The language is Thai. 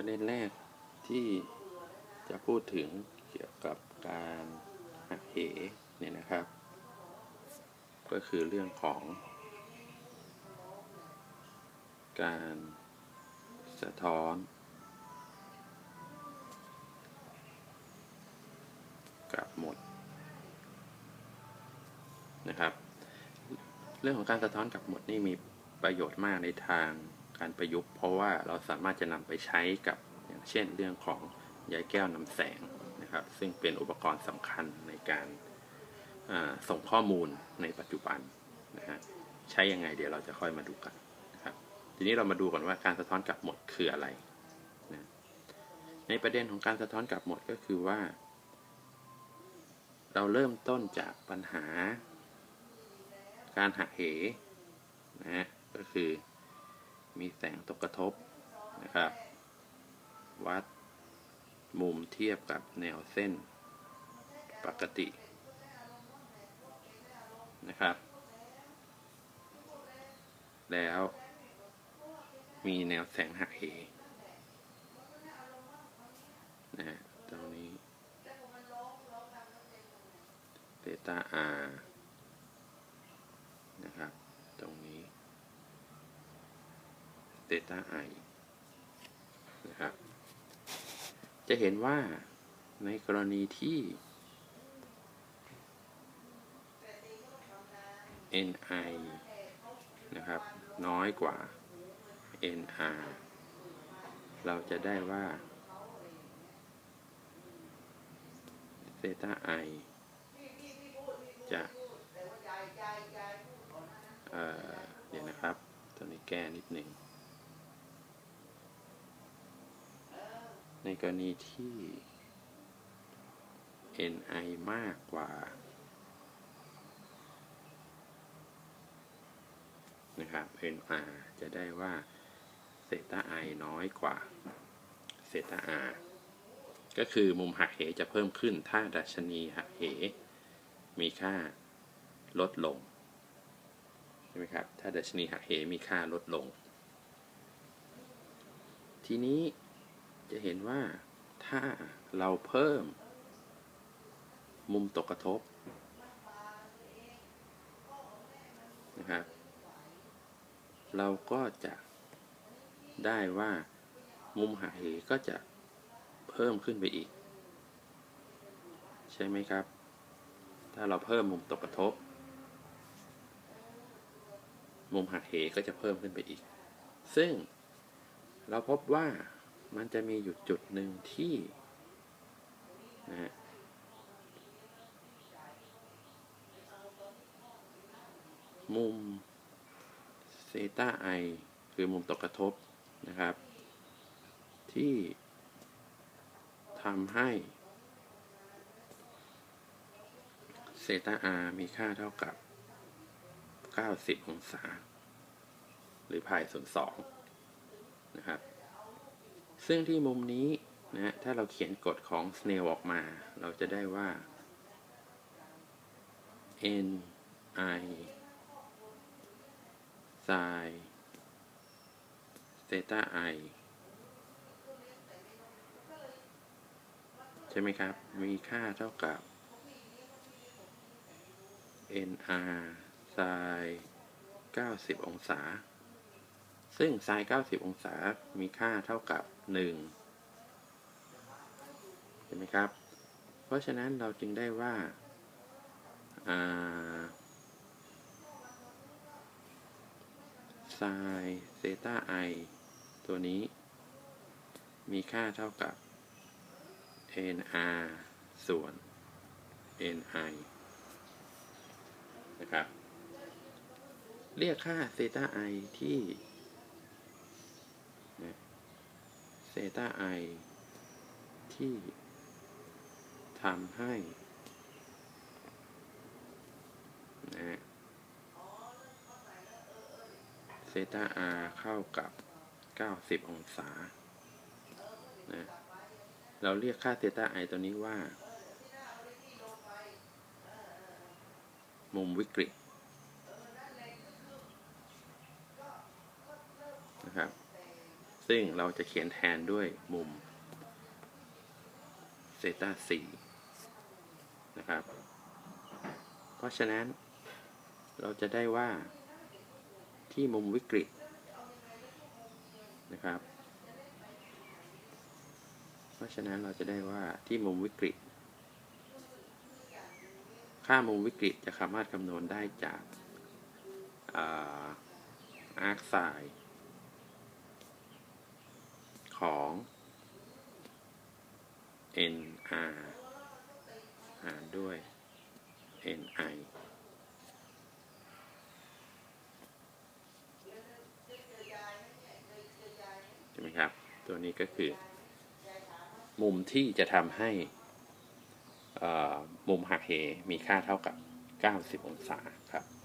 ประเด็นแรกที่จะพูดถึงเกี่ยวกับการหักเหเนี่ยนะครับ ก็คือเรื่องของ การสะท้อน กับหมดนะครับ เรื่องของการสะท้อนกับหมดนี่มีประโยชน์มากในทาง การประยุกต์ เพราะว่าเราสามารถจะนำไปใช้กับอย่างเช่นเรื่องของยายแก้วนำแสงนะครับ ซึ่งเป็นอุปกรณ์สำคัญในการาส่งข้อมูลในปัจจุบันนะฮะใช้ยังไงเดี๋ยวเราจะค่อยมาดูกันนะครับ ทีนี้เรามาดูก่อนว่าการสะท้อนกลับหมดคืออะไรนะในประเด็นของการสะท้อนกลับหมดก็คือว่า เราเริ่มต้นจากปัญหา การหักเหนะฮะก็คือ มีแสงตกกระทบนะครับ วัดมุมเทียบกับแนวเส้นปกตินะครับ แล้วมีแนวแสงหักเหนะฮะตรงนี้เบต้า r นะครับ ตรงนี้ เ e ต้า i นะครับ จะเห็นว่าในกรณีที่ ni นะครับ น้อยกว่า nr เราจะได้ว่าเ e ต้า i จะเอเดี๋ยวนะครับ ตัวนี้แก้นิดหนึ่ง ในกรณีที่ ni มากกว่านะครับ nr จะได้ว่าเซตา i น้อยกว่าเซตา r ก็คือมุมหักเหจะเพิ่มขึ้นถ้าดัชนีหักเห มีค่าลดลงใช่ไหมครับ ถ้าดัชนีหักเหมีค่าลดลง ทีนี้ จะเห็นว่าถ้าเราเพิ่ม มุมตกกระทบนะครับ เราก็จะได้ว่ามุมหักเหก็จะเพิ่มขึ้นไปอีก ใช่ไหมครับ ถ้าเราเพิ่มมุมตกกระทบ มุมหักเหก็จะเพิ่มขึ้นไปอีก ซึ่งเราพบว่า มันจะมีอยู่จุดหนึ่งที่นะฮะมุมเซตาไอคือมุมตกกระทบนะครับ ที่ทำให้เซตา r มีค่าเท่ากับ 90 องศา หรือพายส่วน2นะครับ ซึ่งที่มุมนี้นะถ้าเราเขียนกฎของ Snell ออกมา เราจะได้ว่า n i sin เซตา i ใช่ไหมครับ มีค่าเท่ากับ nr sin 90 องศา ซึ่ง sin 90 องศา มีค่าเท่ากับ 1 เห็นไหมครับ เพราะฉะนั้นเราจึงได้ว่า sin เซต้า i ตัวนี้ มีค่าเท่ากับ nr ส่วน ni นะครับ เรียกค่าเซต้า i ที่เซ ต้า i ที่ทำให้นะเซต้า r เข้ากับ 90 องศานะเราเรียกค่าเซต้า i ตัวนี้ว่า มุมวิกฤตนะครับ ซึ่งเราจะเขียนแทนด้วยมุมเซต้า4นะครับ เพราะฉะนั้น เราจะได้ว่าที่มุมวิกฤตนะครับ เพราะฉะนั้นเราจะได้ว่าที่มุมวิกฤต ค่ามุมวิกฤตจะสามารถคำนวณได้จากอาร์คไซน์ ของ nr หารด้วย ni ใช่ไหมครับ ตัวนี้ก็คือ มุมที่จะทำให้มุมหักเหมีค่าเท่ากับ 90 องศาครับ